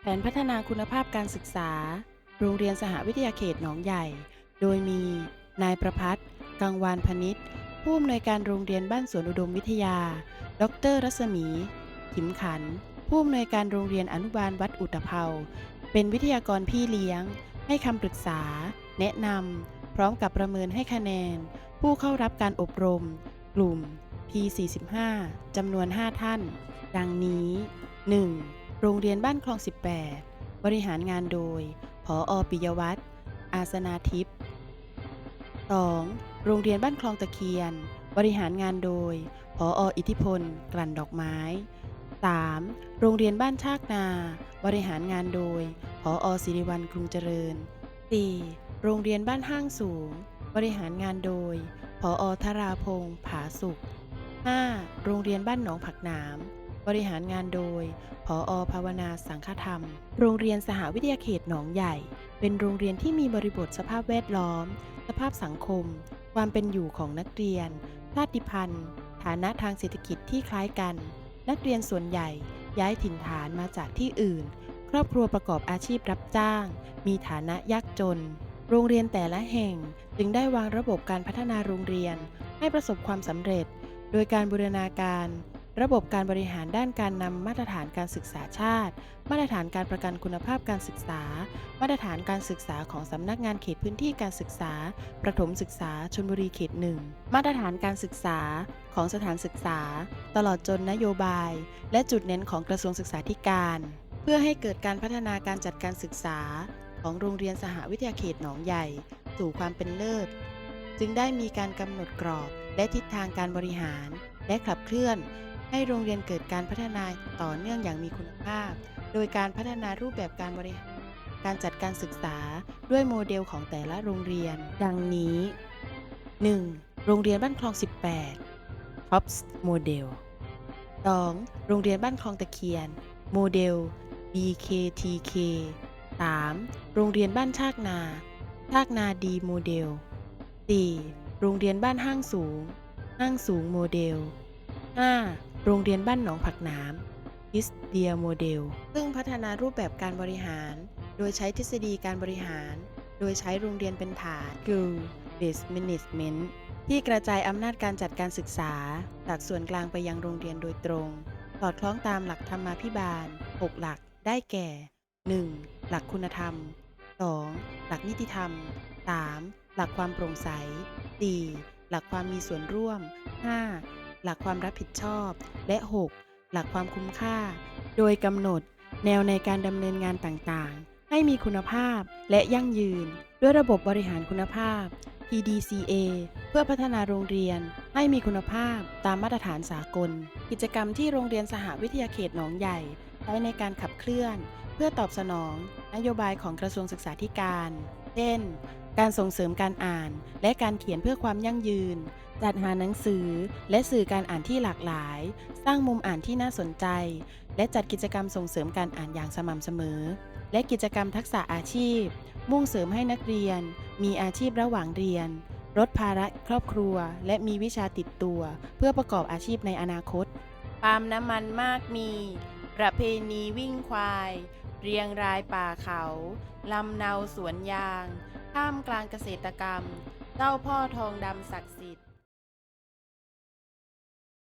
แผนพัฒนาคุณภาพการศึกษา โรงเรียนสหวิทยาเขตหนองใหญ่ โดยมี นายประพัฒน์กังวานพนิษฐ์ผู้อำนวยการโรงเรียนบ้านสวนอุดมวิทยา ดร รัศมี ขิมขัน ผู้อำนวยการโรงเรียนอนุบาลวัดอุตภเปาเป็นวิทยากรพี่เลี้ยง ให้คำปรึกษา แนะนำ พร้อมกับประเมินให้คะแนน ผู้เข้ารับการอบรม กลุ่ม P45 จำนวน 5 ท่าน ดังนี้ 1. โรงเรียนบ้านคลอง 18 บริหารงานโดย ผออปิยวัฒน์ อาสนาทิพย์ 2. โรงเรียนบ้านคลองตะเคียน บริหารงานโดย ผออิทธิพล กลั่นดอกไม้ 3. โรงเรียนบ้านชากนา บริหารงานโดยผอสิริวัลกรุงเจริญ 4. โรงเรียนบ้านห้างสูง บริหารงานโดย ผอธราพงษ์ผาสุข 5. โรงเรียนบ้านหนองผักหนาม บริหารงานโดยผอภาวนาสังฆธรรม โรงเรียนสหวิทยาเขตหนองใหญ่ เป็นโรงเรียนที่มีบริบทสภาพแวดล้อม สภาพสังคม ความเป็นอยู่ของนักเรียน ชาติพันธุ์ ฐานะทางเศรษฐกิจที่คล้ายกัน นักเรียนส่วนใหญ่ย้ายถิ่นฐานมาจากที่อื่น ครอบครัวประกอบอาชีพรับจ้าง มีฐานะยากจน โรงเรียนแต่ละแห่งจึงได้วางระบบการพัฒนาโรงเรียน ให้ประสบความสำเร็จ โดยการบูรณาการ ระบบการบริหารด้านการนำมาตรฐานการศึกษาชาติ มาตรฐานการประกันคุณภาพการศึกษา มาตรฐานการศึกษาของสำนักงานเขตพื้นที่การศึกษา ประถมศึกษาชลบุรีเขตหนึ่งมาตรฐานการศึกษาของสถานศึกษา ตลอดจนนโยบาย และจุดเน้นของกระทรวงศึกษาธิการ เพื่อให้เกิดการพัฒนาการจัดการศึกษา ของโรงเรียนสหวิทยาเขตหนองใหญ่ สู่ความเป็นเลิศ จึงได้มีการกำหนดกรอบและทิศทางการบริหาร และขับเคลื่อน ให้โรงเรียนเกิดการพัฒนาต่อเนื่องอย่างมีคุณภาพ โดยการพัฒนารูปแบบการบริหาร การจัดการศึกษาด้วยโมเดลของแต่ละโรงเรียน ดังนี้ 1. โรงเรียนบ้านคลอง 18 TOPS โมเดล 2. โรงเรียนบ้านคลองตะเคียน โมเดล BKTK 3. โรงเรียนบ้านชากนา ชากนาดีโมเดล 4. โรงเรียนบ้านห้างสูง ห้างสูงโมเดล 5. โรงเรียนบ้านหนองผักหน้ำฮิสเดียโมเดล ซึ่งพัฒนารูปแบบการบริหาร โดยใช้ทฤษฎีการบริหาร โดยใช้โรงเรียนเป็นฐาน School Based Management ที่กระจายอำนาจการจัดการศึกษา จากส่วนกลางไปยังโรงเรียนโดยตรง สอดคล้องตามหลักธรรมาภิบาล 6 หลัก ได้แก่ 1. หลักคุณธรรม 2. หลักนิติธรรม 3. หลักความโปร่งใส 4. หลักความมีส่วนร่วม 5. หลักความรับผิดชอบ และ 6. หลักความคุ้มค่า โดยกำหนด แนวในการดำเนินงานต่างๆ ให้มีคุณภาพและยั่งยืน ด้วยระบบบริหารคุณภาพ PDCA เพื่อพัฒนาโรงเรียนให้มีคุณภาพตามมาตรฐานสากล กิจกรรมที่โรงเรียนสหวิทยาเขตหนองใหญ่ใช้ในการขับเคลื่อน เพื่อตอบสนอง นโยบายของกระทรวงศึกษาธิการ เช่น การส่งเสริมการอ่าน และการเขียนเพื่อความยั่งยืน จัดหาหนังสือและสื่อการอ่านที่หลากหลาย สร้างมุมอ่านที่น่าสนใจ และจัดกิจกรรมส่งเสริมการอ่านอย่างสม่ำเสมอ และกิจกรรมทักษะอาชีพ มุ่งเสริมให้นักเรียน มีอาชีพระหว่างเรียน ลดภาระครอบครัว และมีวิชาติดตัว เพื่อประกอบอาชีพในอนาคตปาล์มน้ำมันมากมี ประเพณีวิ่งควาย เรียงรายป่าเขา ลำเนาสวนยาง ท่ามกลางเกษตรกรรม เจ้าพ่อทองดำศักดิ์